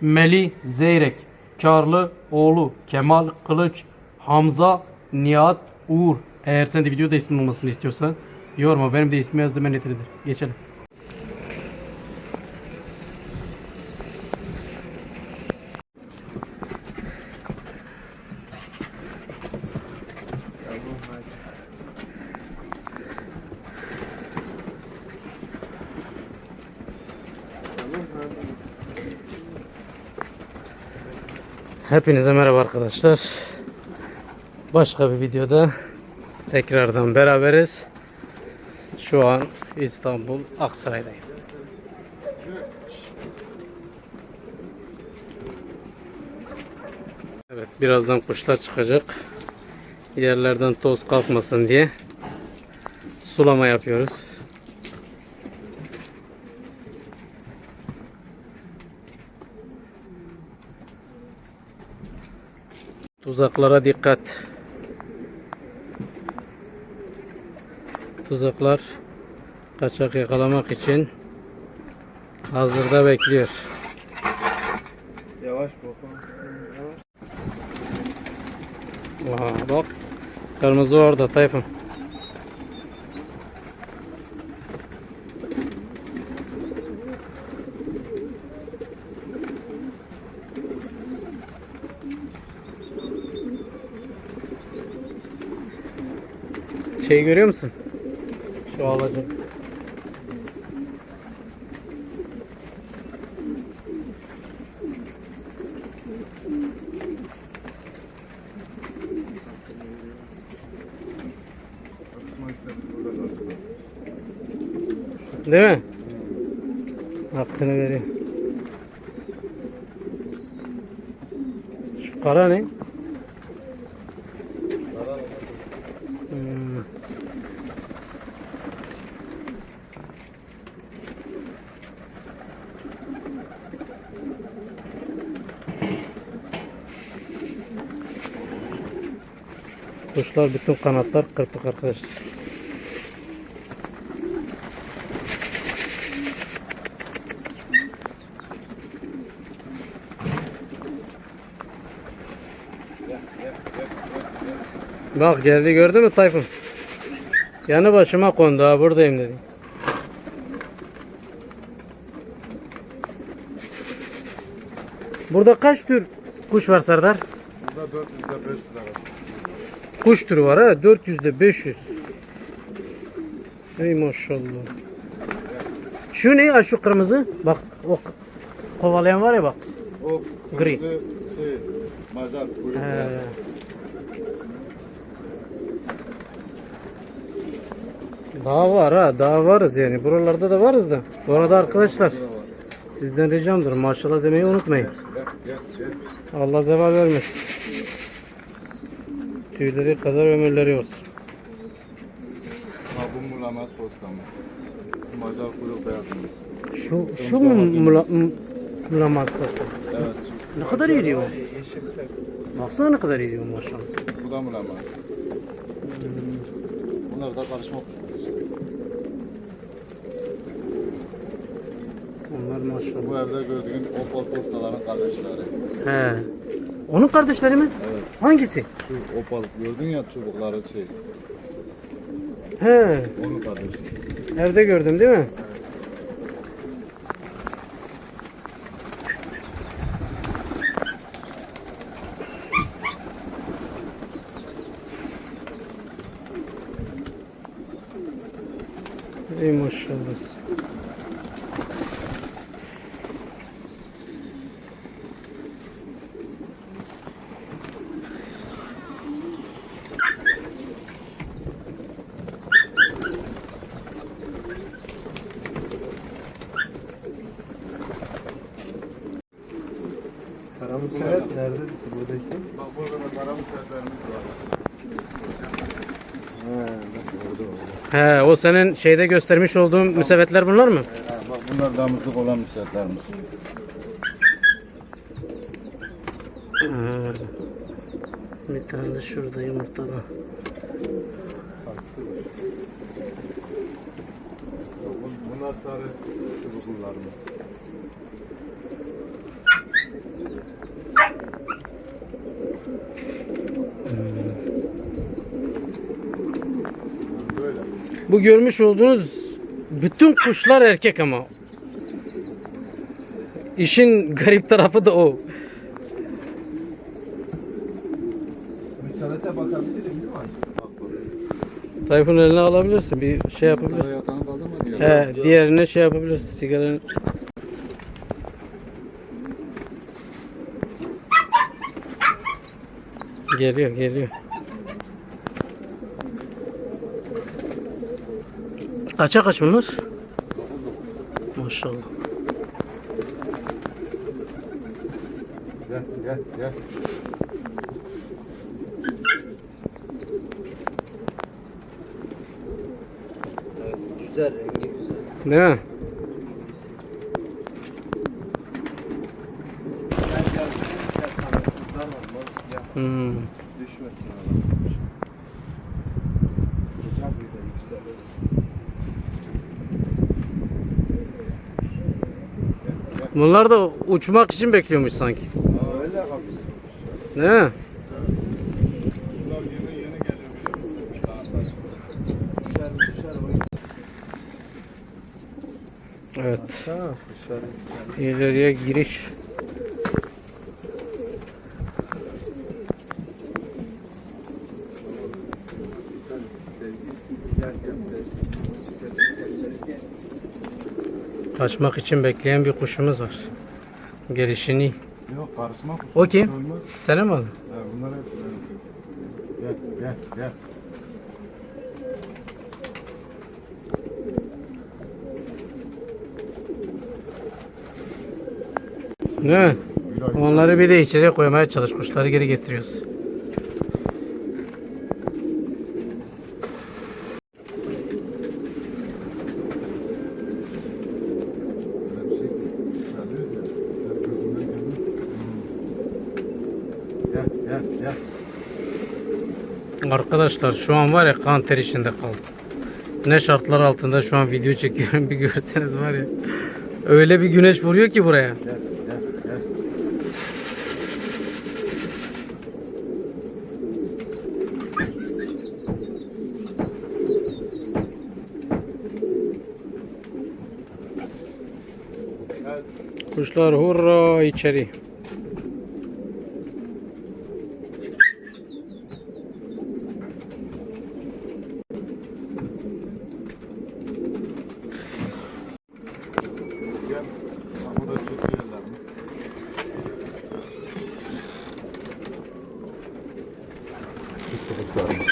Melih Zeyrek, Karlı Oğlu, Kemal Kılıç, Hamza, Nihat, Uğur. Eğer sen de videoda ismin olmasını istiyorsan yorma benim de ismi yazdım yetidir. Geçelim. Hepinize merhaba arkadaşlar. Başka bir videoda tekrardan beraberiz. Şu an İstanbul Aksaray'dayım. Evet birazdan kuşlar çıkacak. Yerlerden toz kalkmasın diye sulama yapıyoruz. Tuzaklara dikkat. Tuzaklar kaçak yakalamak için hazırda bekliyor. Yavaş bakalım. Yavaş. Aha, bak kırmızı orada Tayfun. Şey görüyor musun? Şu ağacı. Değil mi? Hakkını veriyor. Şu kara ne? Kuşlar bütün kanatlar kırpık arkadaşlar. Bak geldi gördün mü Tayfun? Yanı başıma kondu ha buradayım dedi. Burada kaç tür kuş var Serdar? Burada 400 ile 500 arası. Kuş türü var ha 400 ile 500. Ey maşallah. Şu ne ya şu kırmızı? Bak o kovalayan var ya bak. O Gri. şey, He. beyaz. Daha var ha daha varız yani buralarda da varız da. Bu arada arkadaşlar sizden ricamdır maşallah demeyi unutmayın. Allah zeval vermesin. Tüyleri kadar ömürleri olsun. Ha bu mulamaz postamız. Macar kuyruk beyazımız. Şu şu mu mula, m- mulamaz pasta? Evet. Ne kadar iyi diyor. Baksana ne kadar iyi diyor maşallah. Bu da mulamaz. Bunlar da karışma kuşlar işte. Onlar maşallah. Bu evde gördüğün opal postaların kardeşleri. He. Onun kardeşleri mi? Evet. Hangisi? Şu opal gördün ya çubukları şey. He. Onun kardeşi. Evde gördüm değil mi? Ey maşallah. Karamız Evet, nerede buradaki? Bak burada da karamız setlerimiz var. He, bak orada orada. He, o senin şeyde göstermiş olduğum müsevetler bunlar mı? Ha, bak bunlar damızlık olan setlerimiz. Ha. Bir tane de şurada yumurtada. Bunlar sarı çubuklularımız. Bu görmüş olduğunuz bütün kuşlar erkek ama. İşin garip tarafı da o. Müsaadete bakabilirim değil mi? Bak bak. Tayfun eline alabilirsin. Bir şey yapabilirsin. He, diğerine şey yapabilirsin. Sigaranın Geliyor, geliyor. Kaça kaç bunlar? Maşallah. Gel gel gel. Güzel rengi güzel. Ya Hmm. düşmesin bir Bunlar da uçmak için bekliyormuş sanki. Aa, öyle kapısı. Değil mi? Bunlar yeni yeni geliyor. Evet. İleriye giriş. Gel gel gel. Kaçmak için bekleyen bir kuşumuz var. Gelişini. Yok karışma. O kim? Olmaz. Sana mı aldın? Ha, bunlar hep Gel gel gel. Mi? Yürü, Onları bir de içeri koymaya çalış. Kuşları geri getiriyoruz. Böyle bir şey çıkarıyoruz ya. Sen gözünden görüyorsun. Hmm. Arkadaşlar şu an var ya kan ter içinde kaldım. Ne şartlar altında şu an video çekiyorum bir görseniz var ya. Öyle bir güneş vuruyor ki buraya. Kuşlar hurra içeri. Gel. Ha, bu da çok iyi yerlerimiz. Gitti kuşlarımız.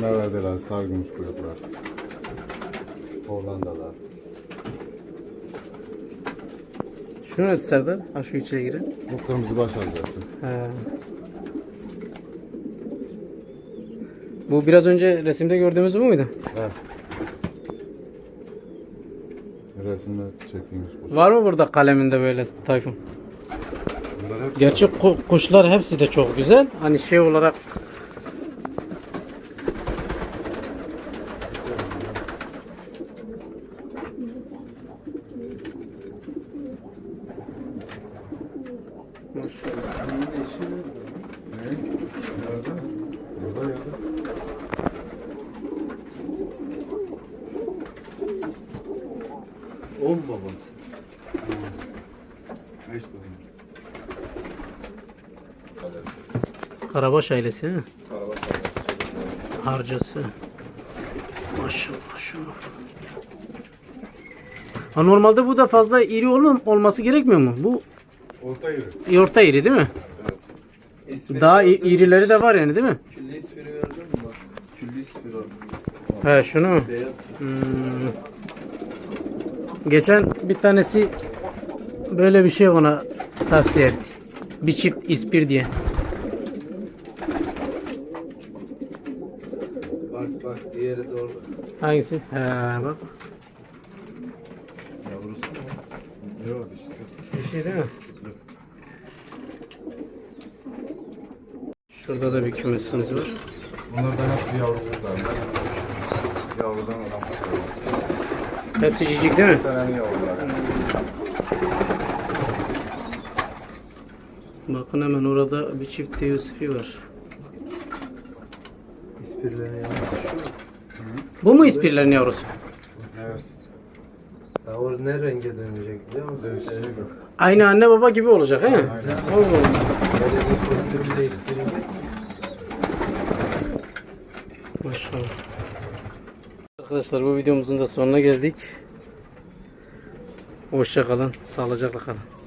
Ne verdiler? Sargımış kuyruklar. Hollandalar. Şu ne Serdar? Ha şu içeri girin. Bu kırmızı baş alacağız. He. Bu biraz önce resimde gördüğümüz bu muydu? Evet. Resimde çektiğimiz kuş. Var mı burada kaleminde böyle Tayfun? Gerçi ku- kuşlar hepsi de çok güzel. Hani şey olarak On babası. Beş tane. Karabaş ailesi mi? Karabaş Harcası. Maşallah maşallah. Ha, normalde bu da fazla iri olm olması gerekmiyor mu? Bu Orta yürü. orta iri değil mi? İsmini Daha irileri de var yani değil mi? Külli ismini mü bak? Külli ismini. He şunu mu? Beyaz. Hmm. Geçen bir tanesi böyle bir şey ona tavsiye etti. Bir çift ispir diye. Bak bak diğeri de orada. Hangisi? He bak. Yavrusu mu? Yok dişisi. Bir şey değil mi? Şurada da bir kümesimiz var. Bunlardan hep yavru kuşlar. Yavrudan adam kuşlar. Hepsi cicik değil mi? Yavrular. Bakın hemen orada bir çift Yusufi var. İspirlerini yanlış. Bu mu ispirlerin yavrusu? Evet. Ya o ne renge dönecek biliyor musun? Dönüşecek. Aynı anne baba gibi olacak he? Aynen. Oo. Böyle bir kostümle ispirince Maşallah. Arkadaşlar bu videomuzun da sonuna geldik. Hoşça kalın, sağlıcakla kalın.